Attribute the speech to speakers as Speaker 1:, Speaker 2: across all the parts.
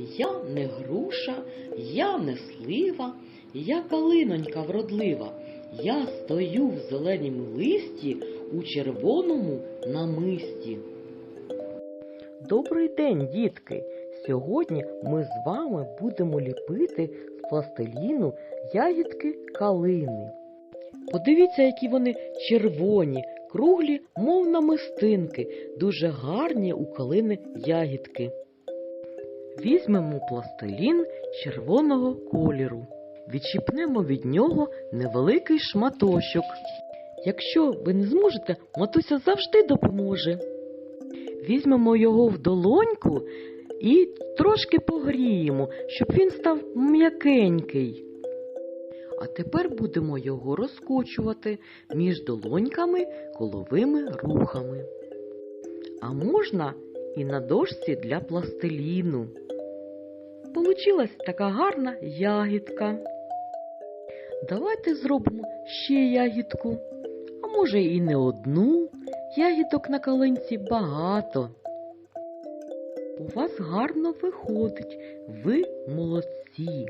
Speaker 1: Я не груша, я не слива, я калинонька вродлива. Я стою в зеленім листі у червоному намисті. Добрий день, дітки! Сьогодні ми з вами будемо ліпити з пластиліну ягідки калини. Подивіться, які вони червоні, круглі, мов намистинки, дуже гарні у калини ягідки. Візьмемо пластилін червоного кольору. Відчіпнемо від нього невеликий шматочок. Якщо ви не зможете, матуся завжди допоможе. Візьмемо його в долоньку і трошки погріємо, щоб він став м'якенький. А тепер будемо його розкочувати між долоньками коловими рухами. А можна і на дошці для пластиліну. Получилась така гарна ягідка. Давайте зробимо ще ягідку, а може і не одну. Ягідок на калинці багато. У вас гарно виходить, ви молодці.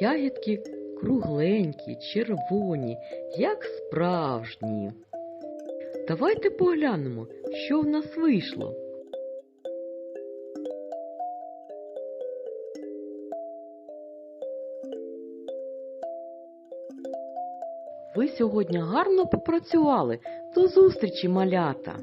Speaker 1: Ягідки кругленькі, червоні, як справжні. Давайте поглянемо, що в нас вийшло. Ви сьогодні гарно попрацювали. До зустрічі, малята!